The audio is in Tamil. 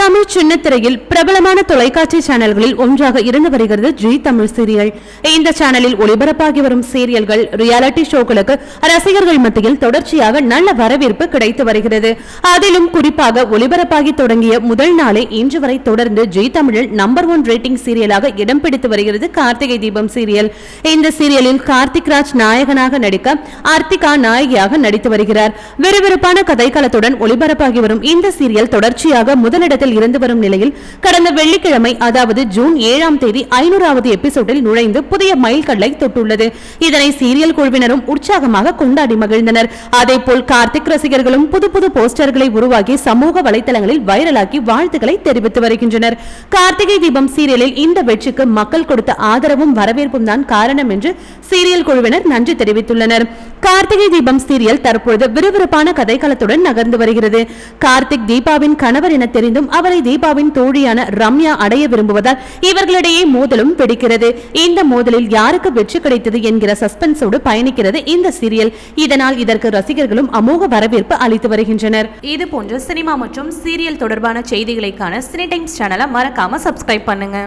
தமிழ் சின்னத்திரையில் பிரபலமான தொலைக்காட்சி சேனல்களில் ஒன்றாக இருந்து வருகிறது ஜி தமிழ் சீரியல். இந்த சேனலில் ஒளிபரப்பாகி வரும் சீரியல்கள் ரியாலிட்டி ஷோக்களுக்கு ரசிகர்கள் மத்தியில் தொடர்ச்சியாக நல்ல வரவேற்பு கிடைத்து வருகிறது. அதிலும் குறிப்பாக ஒளிபரப்பாகி தொடங்கிய முதல் நாளே இன்று வரை தொடர்ந்து ஜி தமிழில் நம்பர் ஒன் ரேட்டிங் சீரியலாக இடம் பிடித்து வருகிறது கார்த்திகை தீபம் சீரியல். இந்த சீரியலில் கார்த்திக் ராஜ் நாயகனாக நடிக்க ஆர்த்திகா நாயகியாக நடித்து வருகிறார். விறுவிறுப்பான கதைக்களத்துடன் ஒளிபரப்பாகி வரும் இந்த சீரியல் தொடர்ச்சியாக முதலிடத்தில் இருந்து வரும் நிலையில் கடந்த வெள்ளிக்கிழமை அதாவது ஜூன் ஏழாம் தேதி ஐநூறாவது எபிசோடில் நுழைந்து புதிய மைல்கல்லை தொட்டுள்ளது. இதனை சீரியல் குழுவினரும் உற்சாகமாக கொண்டாடி மகிழ்ந்தனர். அதேபோல் கார்த்திக் ரசிகர்களும் புது புது போஸ்டர்களை உருவாக்கி சமூக வலைதளங்களில் வைரலாக்கி வாழ்த்துக்களை தெரிவித்து வருகின்றனர். கார்த்திகை தீபம் சீரியலில் இந்த வெற்றிக்கு மக்கள் கொடுத்த ஆதரவும் வரவேற்பும் தான் காரணம் என்று சீரியல் குழுவினர் நன்றி தெரிவித்துள்ளனர். கார்த்திகை தீபம் சீரியல் தற்பொழுது விறுவிறுப்பான கதைக்களத்துடன் நகர்ந்து வருகிறது. கார்த்திக் தீபாவின் கணவர் என தெரிந்தும் அவரை தீபாவின் தோழியான ரம்யா அடைய விரும்புவதால் இவர்களிடையே மோதலும் வெடிக்கிறது. இந்த மோதலில் யாருக்கு வெற்றி கிடைத்தது என்கிற சஸ்பென்ஸோடு பயணிக்கிறது இந்த சீரியல். இதனால் இதற்கு ரசிகர்களும் அமோக வரவேற்பு அளித்து வருகின்றனர். இது போன்ற சினிமா மற்றும் சீரியல் தொடர்பான செய்திகளைக்கான சினி டைம்ஸ் சேனலை மறக்காம சப்ஸ்கிரைப் பண்ணுங்க.